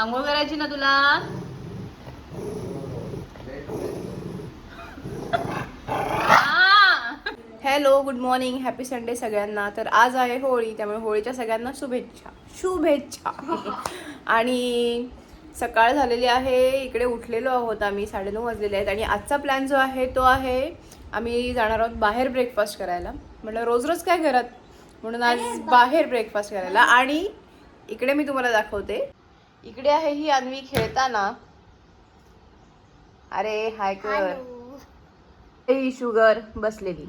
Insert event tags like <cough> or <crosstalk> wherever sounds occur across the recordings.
आंघोळ करायची ना तुला? Hello good morning happy Sunday सगळ्यांना. तर आज आहे होळी त्यामुळे होळीच्या सगळ्यांना शुभेच्छा. शुभेच्छा. <laughs> आणि सकाळ झालेली आहे. इकडे उठलेलो आहोत आम्ही. साडेनऊ वाजलेले आहेत. आणि आजचा प्लॅन जो आहे तो आहे आम्ही जाणार आहोत बाहेर ब्रेकफास्ट करायला. म्हटलं रोज रोज काय घरात? म्हणून आज बाहेर ब्रेकफास्ट करायला. आणि इकडे मी तुम्हाला दाखवते. इकडे आहे ही अन्वी खेळताना. अरे हाय कर. ही शुगर बसलेली.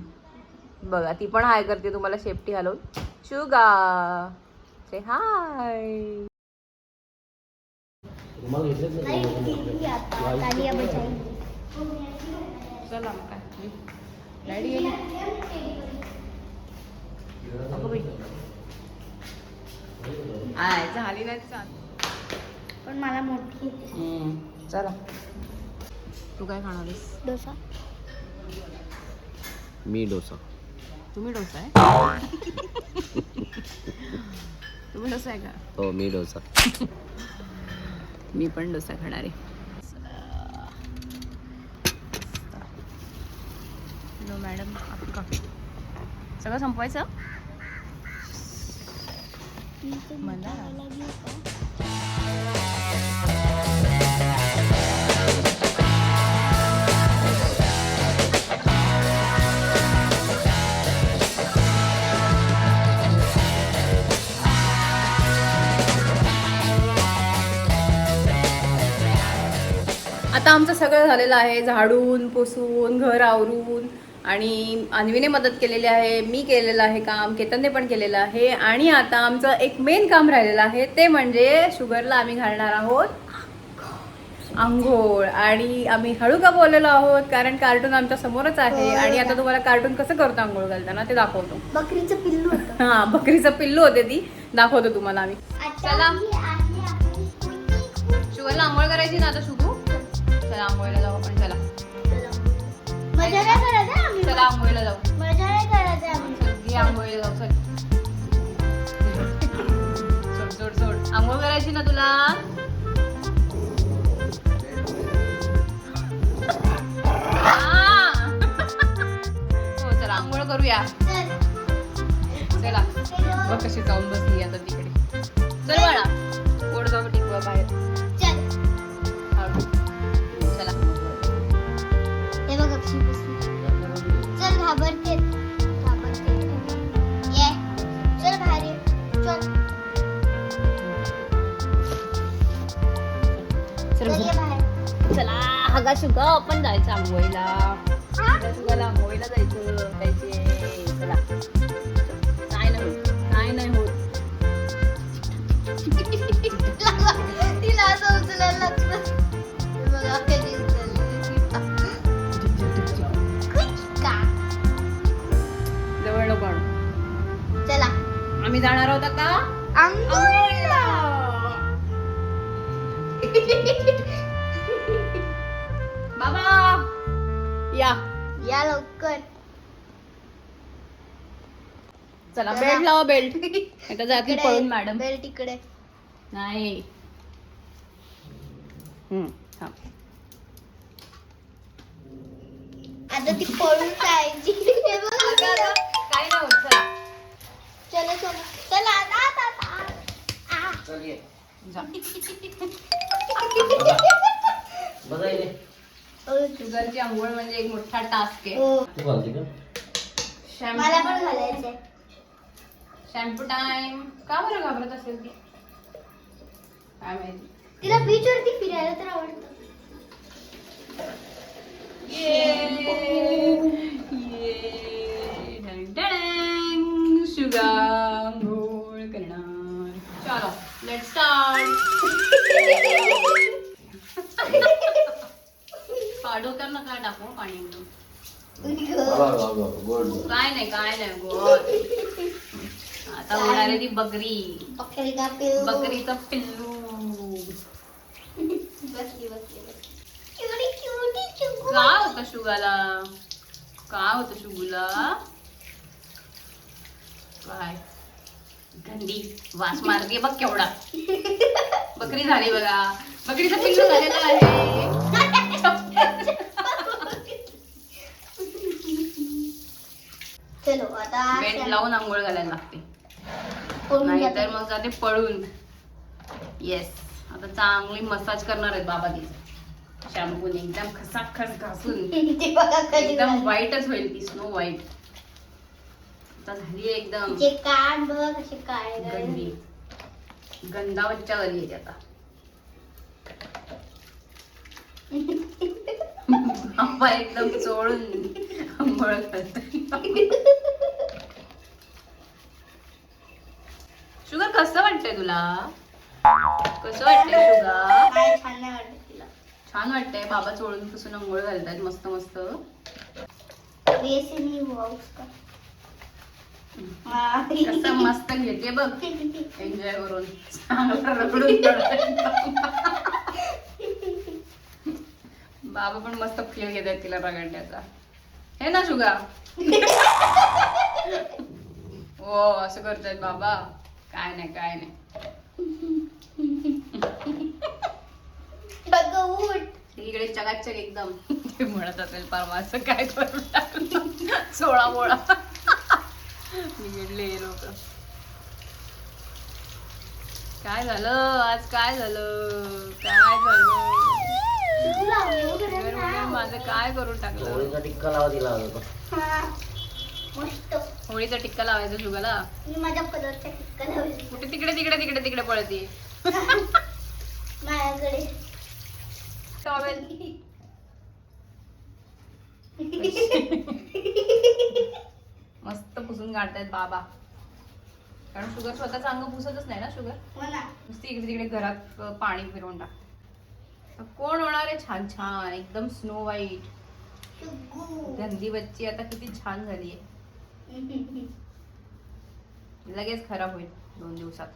बघा ती पण हाय करते तुम्हाला शेपटी हलवून शुगा. से हाय चला मग काय. डॅडी गेली अगं बाई. आय झाली नाही चाल. पण मला मोठी चला. तू काय खाणार आहेस? डोसा. मी डोसा. तुम्ही डोसा आहे? तुम्ही डोसा आहे का? हो मी डोसा. मी पण डोसा खाणार आहे. Hello madam. अक्का सगळं संपवायचं? मला आता आमचं सगळं झालेलं आहे झाडून पुसून घर आवरून. आणि अन्वीने मदत केलेली आहे मी केलेलं आहे काम केतनने पण केलेलं आहे. आणि आता आमचं एक मेन काम राहिलेलं आहे ते म्हणजे शुगरला आम्ही घालणार आहोत आंघोळ. आणि आम्ही हळू का बोललेलो आहोत कारण कार्टून आमच्या समोरच आहे. आणि आता तुम्हाला कार्टून कसं करतो आंघोळ घालताना ते दाखवतो. बकरीचं पिल्लू होतं. हा बकरीचं पिल्लू होते ती. दाखवतो तुम्हाला आम्ही. चला. शुगरला आंघोळ करायची ना आता शुभू चला आंघोळीला जाऊ. आपण चला. मजा नाही करायचं आम्ही? चला आंघोळीला जाऊ. मजा नाही करायचं आम्ही? सगळी आंघोळीला जाऊ चल. सोड सोड सोड. आंघोळ करायची ना तुला? हा. हो चला आंघोळ करूया. चला. बघ कशी जाऊन बसली आता तिकडे. चल बाळा. पोट जाऊ टिकवा बाहेर. घाबरते घाबरते ये चल बाहेर ये. चल. चल चल ये बाहेर. चला हगा शुगा आपण जायचं आंघोळीला. हगा शुगाला आंघोळीला जायचं जायचे चला. या. या लवकर. चला चला. बेल्ट लावा बेल्ट <laughs> आता इकडे पळून मॅडम बेल्ट इकडे. नाही. हम्म, थांब. आता ती पळून जायची. हे बघ, काय नाही होत चला. चला चला. चला आता आता आता. आ. जा. <laughs> शुगरची आंघोळ म्हणजे एक मोठा टास्क आहे. तू घालते का? शॅम्पू मला पण घालायचंय. शॅम्पू टाइम का बरं घाबरत असेल ती? काय माहिती. तिला बीच वरती फिरायला तर आवडतं. शुगर करणार. चलो लेट स्टार्ट डोक्यावर ना काय टाकू पाणी गोड. काय नाही काय नाही गोड. आता होणार आहे ती बकरी. बकरी का पिल्लू. बकरीचं पिल्लू. बसली. काय होतं शुगाला काय होतं शुगूला काय? गंदी वास मारते बघ केवढा. बकरी झाली बघा. बकरीचं पिल्लू झालेलं आहे <laughs> चलो लावून आंघोळ घालायला लागते. नाहीतर. मग जाते पळून. येस आता चांगली मसाज करणार आहेत बाबा तिचं शॅम्पूने एकदम खसाखस घासून. <laughs> एकदम. व्हाईटच होईल ती स्नो व्हाईट आता झाली एकदम. गंदी. गंधावरच्या झाली आहे ती आता. <laughs> बाबा एकदम चोळून आंघोळ <laughs> शुगर कसं वाटतंय तुला? कसं वाटतंय काय छान नाही वाटत तिला. छान वाटतंय. बाबा चोळून पुसून आंघोळ घालतायत मस्त मस्त. वैसे नहीं हुआ उसका. कसं मस्त घेते बघ. एन्जॉय करून चांगलं रगडून. बाबा पण मस्त फील घेत आहेत तिला रगडण्याचा. हे ना शुगा <laughs> हो असं करतायत बाबा. काय नाही काय नाही. इकडे चकाचक एकदम. ते म्हणत असेल परवा असं काय करू टाकलं सोळा मोळा बिघडले हे लोक काय झालं? आज काय झालं? काय झालं? माझं काय करून टाकलं? होळीचा टिक्का लावायचा शुगाला. मी माझ्या पदरचा टिक्का लावली कुठे तिकडे तिकडे तिकडे तिकडे पळते. <laughs> माझ्याकडे. टॉवेल <laughs> मस्त पुसून काढतायत बाबा. कारण शुगर स्वतःच अंग पुसतच नाही ना शुगर? हो नुसती इकडे तिकडे घरात पाणी फिरवून टाक कोण होणार आहे छान छान? एकदम स्नो व्हाईट. गंदी बच्ची आता किती छान झाली आहे <laughs> लगेच खराब होईल दोन दिवसात.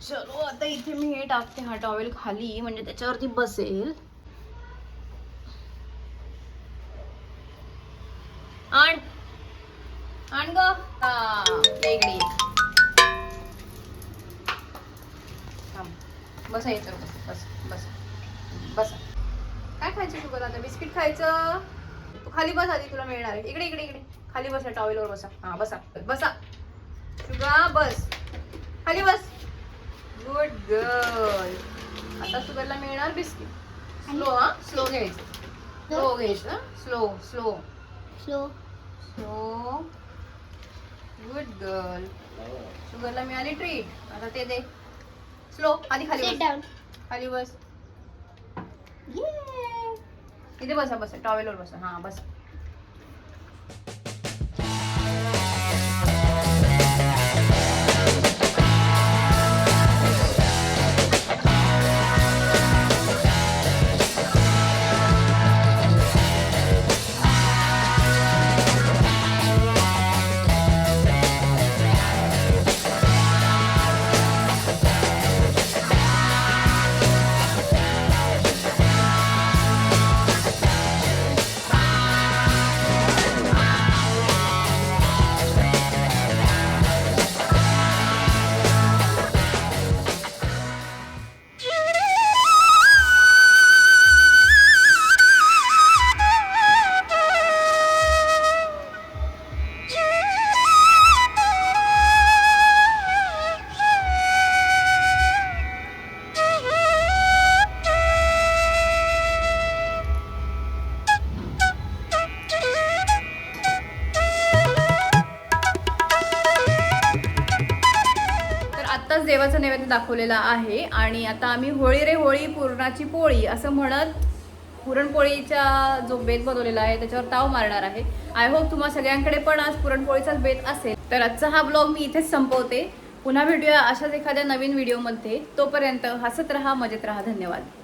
चलो आता इथे मी हे टाकते हा टॉवेल खाली म्हणजे त्याच्यावरती बसेल. आण. आण ग. हा बसा याच्यावर बस बस बस. काय खायचं शुगर आता? बिस्किट खायचं? तू खाली बस आधी तुला मिळणार आहे. इकडे इकडे इकडे. खाली बसा टॉवेलवर बसा. हा बसा. बसा. शुगा बस. खाली बस. गुड गर्ल आता शुगरला मिळणार बिस्किट. स्लो हा? स्लो घ्यायचं. स्लो घ्यायचं slow slow slow slow good girl शुगरला मिळाली ट्रीट आता ते दे. स्लो आधी खाली सिट बस. खाली बस. इथे बसा बसा. टॉवेलवर बसा. हा बस. नैवेद्य दाखवलेला आहे आणि आता आम्ही होळी रे होळी पुरणाची पोळी असं म्हणत पुरणपोळीचा जो बेत बनवलेला आहे त्याच्यावर ताव मारणार आहे. आय होप तुम्हा सगळ्यांकडे पण आज पुरणपोळीचाच बेत असेल. तर आजचा हा ब्लॉग मी इथेच संपवते. पुन्हा भेटूया अशाच एखाद्या नवीन व्हिडिओमध्ये तोपर्यंत हसत राहा मजेत राहा. धन्यवाद.